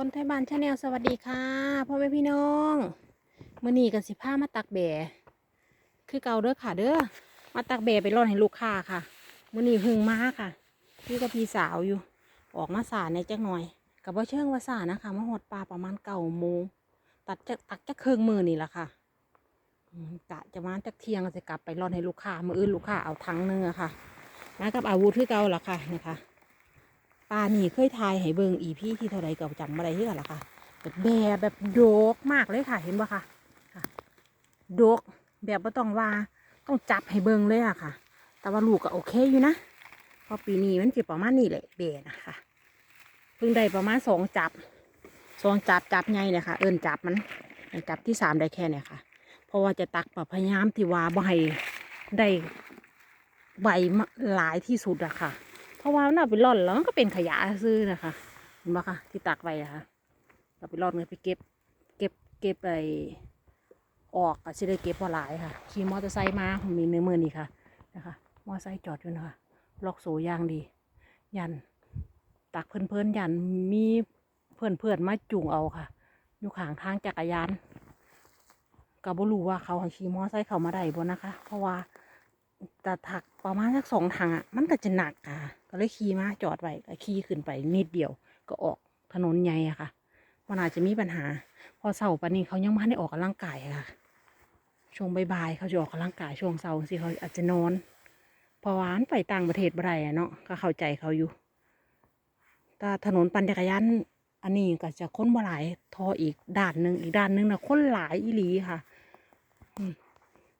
คนไทยบ้านชาแนลสวัสดีค่ะพ่อแม่พี่น้องมื่อนี้กันสิผ้ามาตักแบคือเก่าเด้อค่ะเด้อมาตักแบไปร่อนให้ลูกค้าค่ะมื่อนี้หึงมาค่ะพี่กับพี่สาวอยู่ ออกมาสาในจักหน่อย กับว่าเชิงว่าสานะคะมาหดปลาประมาณเก้าโมงตัดจากตักจากเครื่องมือนี่แหละค่ะกะจะมาจากเที่ยงจะกลับไปร่อนให้ลูกค้ามืออื่นลูกค้าเอาทั้งเนื้อค่ะมากับอาวุธคือเก่าละค่ะนี่ค่ะ ปลานี่เคยทายให้เบิงอีพี่ที่เท่าไรเก่าจำอะไรที่กันล่ะค่ะแบบแบบแบบโดกมากเลยค่ะ เห็นปะคะค่ะโดกแบบไม่ต้องว่าต้องจับให้เบิงเลยอะค่ะ แต่ว่าลูกก็โอเคอยู่นะพอปีนี้มันจะประมาณนี้แหละเบนะคะเพิ่งได้ประมาณสองจับสองจับจับไงเนี่ยค่ะเอินจับมันจับที่สามได้แค่เนี่ยค่ะ เพราะว่าจะตักแบบพยายามที่ว่าให้ได้ใบหลายที่สุดอะค่ะ เพราะว่ามันเอาไปร่อนแล้วมันก็เป็นขยะซื้อนะคะเห็นปะคะที่ตักไปนะคะเราไปร่อนเงินไปเก็บ เก็บเก็บไปออกก็จะได้เก็บพอหลายค่ะขี่มอเตอร์ไซค์มาผมมีในมือนี่ค่ะนะคะมอเตอร์ไซค์จอดอยู่นะคะล็อกโซ่ยางดี ยันตักเพื่อนๆยันมีเพื่อนๆมาจูงเอาค่ะ อยู่ข้างทางจักรยานกับบรูว่าเขาขี่มอเตอร์ไซค์เขามาได้บ่นะคะ เพราะว่า แต่ถักประมาณสักสองถังอะ มันก็จะหนักอะ ก็เลยขี่มาจอดไว้ก็ขี่ขึ้นไปนิดเดียว ก็ออกถนนใหญ่อะค่ะมันอาจจะมีปัญหา พอเสาร์ปานนี้เขายังไม่ได้ออกกำลังกายอะค่ะช่วงบ่ายๆเขาจะออกกำลังกายช่วงเสาร์สิเขาอาจจะนอนพราะว่านไปต่างประเทศบ่ได้อะเนาะก็เข้าใจเขาอยู่แต่ถนนปั่นจักรยานอันนี้ก็จะค้นบ่หลายทออีกด้านหนึ่งอีกด้านหนึ่งนะค้นหลายอีหลีค่ะ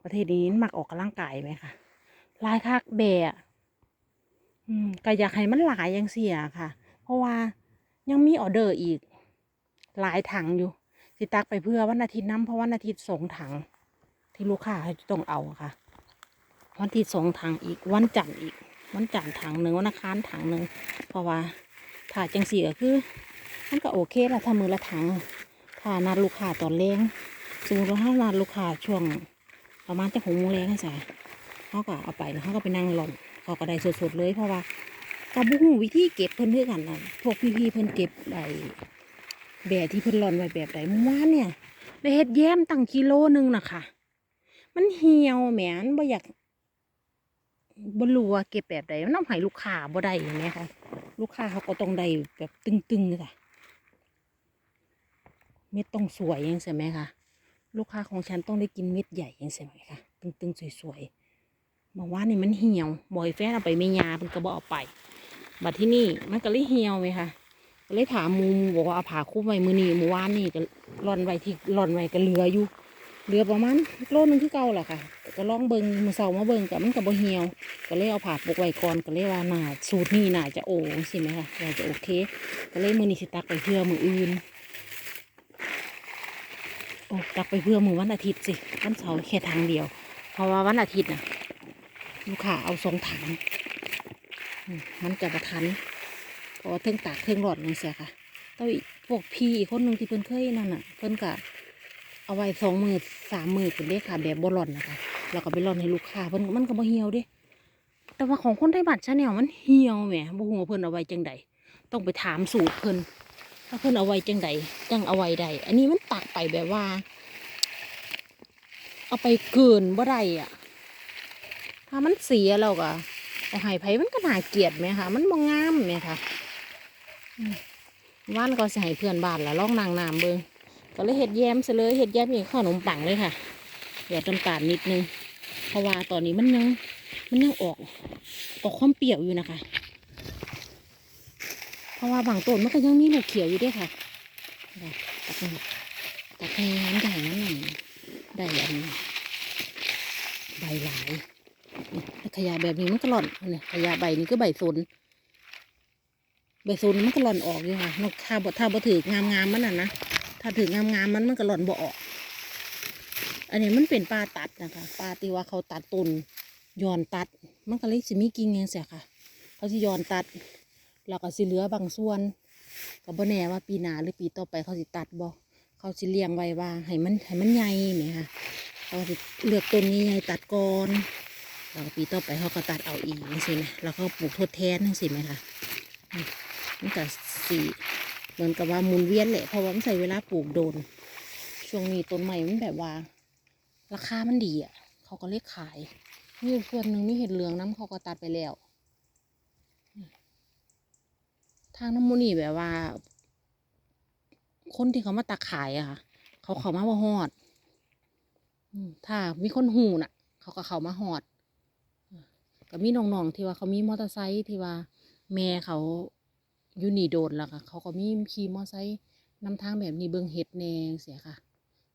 ประเทศนี้มักออกกำลังกายไหมคะ หลายคักแบะอืมก็อยากให้มันหลายอย่างเสียค่ะ เพราะว่ายังมีออเดอร์อีก หลายถังอยู่ สิตักไปเพื่อวันอาทิตย์น้ำเพราะวันอาทิตย์สองถัง ที่ลูกค้าจะต้องเอาค่ะ วันอาทิตย์สองถังอีก วันจันทร์อีก วันจันทร์ถังหนึ่งวันอังคารถังหนึ่งเพราะว่าถ้าจังสีก็คือมันก็โอเคละถ้ามือละถังถ้านัดลูกค้าตอนเล้งสมมติว่าถ้านัดลูกค้าช่วงประมาณจะหกโมงแรงให้ใส่ เขาก็เอาไปแล้วเขาก็ไปนั่งหล่อนเขาก็ได้สดๆเลยเพราะว่ากับบุ้งวิธีเก็บเพิ่นเพื่อกันนะพวกพี่ๆเพิ่นเก็บไอ้แบบที่เพิ่นหล่อนไว้แบบไหนเมื่อวานเนี่ยได้เฮ็ดแย้มตั้งกิโลหนึงนะคะมันเหี่ยวแหมนบ่อยากบ่รู้ว่าเก็บแบบใดมันต้องให้ลูกค้าบ่ได้อย่างเงี้ค่ะลูกค้าเขาก็ต้องได้แบบตึงๆค่ะเม็ดต้องสวยอย่างใช่ไหมคะลูกค้าของฉันต้องได้กินเม็ดใหญ่อย่างใช่ไหมคะตึงๆสวยๆ บอกว่านี่มันเหี่ยวบอยแฟนเอาไปไม่ยาเพิ่นก็บอกเอาไป บัดที่นี่มันก็เลยเหี่ยวไหมคะก็เลยถามมูมบอกว่าเอาผ้าคลุมไว้มือนี้เมื่อวานนี่ก็ร่อนไว้ที่ร่อนไว้ก็เหลืออยู่เหลือประมาณโลนึงคือเก่าแหละค่ะ ก็ลองเบิงมือเสามาเบิงกับมันก็บ่เหี่ยว ก็เลยเอาผ้าปกไว้ก่อนก็เลยว่าน่าสูตรนี้น่าจะโอ้สิไหมคะน่าจะโอเค ก็เลยมือนี้สิตักไปเพื่อมืออื่นโอ้ตักไปเพื่อมือวันอาทิตย์สิวันเสาร์แค่ทางเดียว เพราะว่าวันอาทิตย์น่ะ ลูกค้าเอาสองถังมันจะประทันเพราะว่าเครื่องตากเครื่องหลอดนี่เสียค่ะต้องอีกพวกพี่อีกคนหนึ่งที่เพิ่นเคยนั่นน่ะ เพิ่นก็เอาไว้สองมือสามมือเป็นเด้ค่ะ แบบบ่หล่อนนะคะแล้วก็ไปหล่อนให้ลูกค้าเพิ่นมันก็บ่เหี่ยวเด้ แต่ว่าของคนไทยบัตรชาแนลมันเหี่ยวแหมบ่ฮู้ว่าเพิ่นเอาไว้จังใดต้องไปถามสูตรเพิ่นถ้าเพิ่นเอาไว้จังใดจังเอาไว้ใดอันนี้มันตักไปแบบว่า เอาไปเกินบ่ได้อะ ถ้ามันเสียแล้วก็เอาใหายไผมันก็น่าเกียดไหมคะมันบ่งามไหมคะว่านก็ใส่เพื่อนบ้านละลองนางน้ำเบิงก็เลยเห็ดแยมซะเลยเห็ดแยมอย่างขนมปังเลยค่ะหยอดน้ำตาลนิดนึง เพราะว่าตอนนี้มันยังมันยังออกออกความเปรี้ยวอยู่นะคะ เพราะว่าบางต้นมันก็ยังมีลูกเขียวอยู่ด้วยค่ะได้ตักให้ตักให้น้ำใหญ่นั่นหน่อยได้อันใบหลาย ขยะแบบนี้มันก็หล่อนเนี่ยขยะใบนี้ก็ใบซุนใบซุนมันก็หล่อนออกอยู่ค่ะนกถ้าบ่ถ้าบ่ถืองามงามมันน่ะนะถ้าถืองามงามมันมันก็หล่อนบ่ออก อันนี้มันเป็นปลาตัดนะคะปลาที่ว่าเขาตัดตุนย้อนตัด มันก็เลยสิมีกิ่งยังเสียค่ะ เขาสิย้อนตัดแล้วก็สิเหลือบางส่วนก็บ่แน่ว่าปีหน้าหรือปีต่อไปเขาสิตัดบ่เขาสิเลี้ยงไว้ว่าให้มันให้มันใหญ่ไหมคะเขาสิเลือกต้นนี้ใหญ่ตัดก่อน แล้วปีต่อไปเขาก็ตัดเอาอีกนี่สิไหมแล้วก็ปลูกทดแทนนั่นสิไหมคะอืมมันก็สีเหมือนกับว่ามุนเวียนแหละเพราะว่ามันใส่เวลาปลูกโดน ช่วงนี้ต้นใหม่มันแบบว่า ราคามันดีอะ เขาก็เรียขายนี่ส่วนหนึ่งนี่เห็ดเหลืองน้ำเขาก็ตัดไปแล้ว ทางน้ำมูนี่แบบว่า คนที่เขามาตักขายอะค่ะ เขาเขามาว่าฮอดถ้ามีคนหูน่ะ เขาก็เขามาฮอด ก็มีน้องๆที่ว่าเขามีมอเตอร์ไซค์ที่ว่าแม่เขาอยู่นี่โดนแล้วค่ะ เขาก็มีขี่มอเตอร์ไซค์นำทางแบบนี้เบิ่งเห็ดแนงเสียค่ะ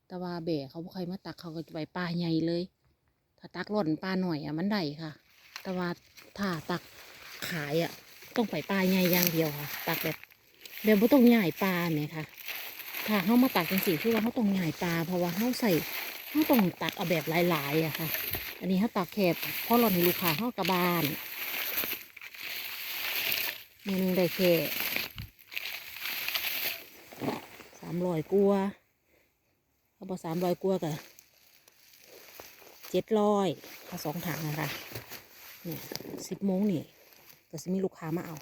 แต่ว่าแบะเขาใครมาตักเขาก็จะไปป่าใหญ่เลย ถ้าตักหล่นป่าหน่อยอะมันได้ค่ะ แต่ว่าถ้าตักขายอะต้องไปป่าใหญ่อย่างเดียวค่ะ ตักแบบแบบบ่ต้องใหญ่ปลาเนี่ยค่ะ ถ้าเขามาตักจังสีคือว่าเขาต้องใหญ่ปลาเพราะว่าเขาใส่เขาต้องตักเอาแบบหลายๆอะค่ะ อันนี้เขาตักแคบเพราะหล่อนให้ลูกค้าเขากระบานมือหนึงได้แค่สามร้อยกัวเขาบอกสามร้อยกัวกับเจ็ดร้อยถ้าสองถังนะคะเนี่ยสิบโมงนี่ก็จะมีลูกค้ามาเอา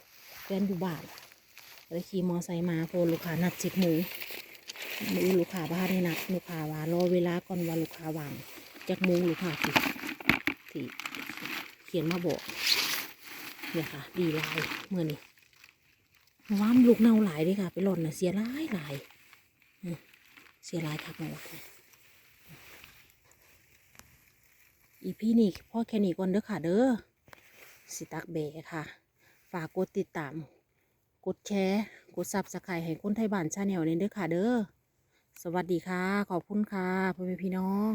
แฟนอยู่บ้านก็เลยขี่มอไซค์มาเพอลูกค้านัดสิบโมงมือลูกค้าบ้านได้นัดลูกค้าว่ารอเวลาก่อนว่าลูกค้าวางจากโมงลูกค้าที่ ที่เขียนมาบอกเนี่ยค่ะ ดีลายเมื่อนี้เมื่านลูกเน่าหลายเลยค่ะ ไปหล่นน่ะเสียหลายหลายเสียหลายครับเมื่อวานอีพี่นี่พ่อแค่นี้ก่อนเด้อค่ะ เด้อสิตักเบค่ะ ฝากกดติดตาม กดแชร์ กดซับสไครต์ให้คนไทยบ้านชาแนลเนี่ยเด้อค่ะ เด้อสวัสดีค่ะ ขอบคุณค่ะพ่อแม่พี่น้อง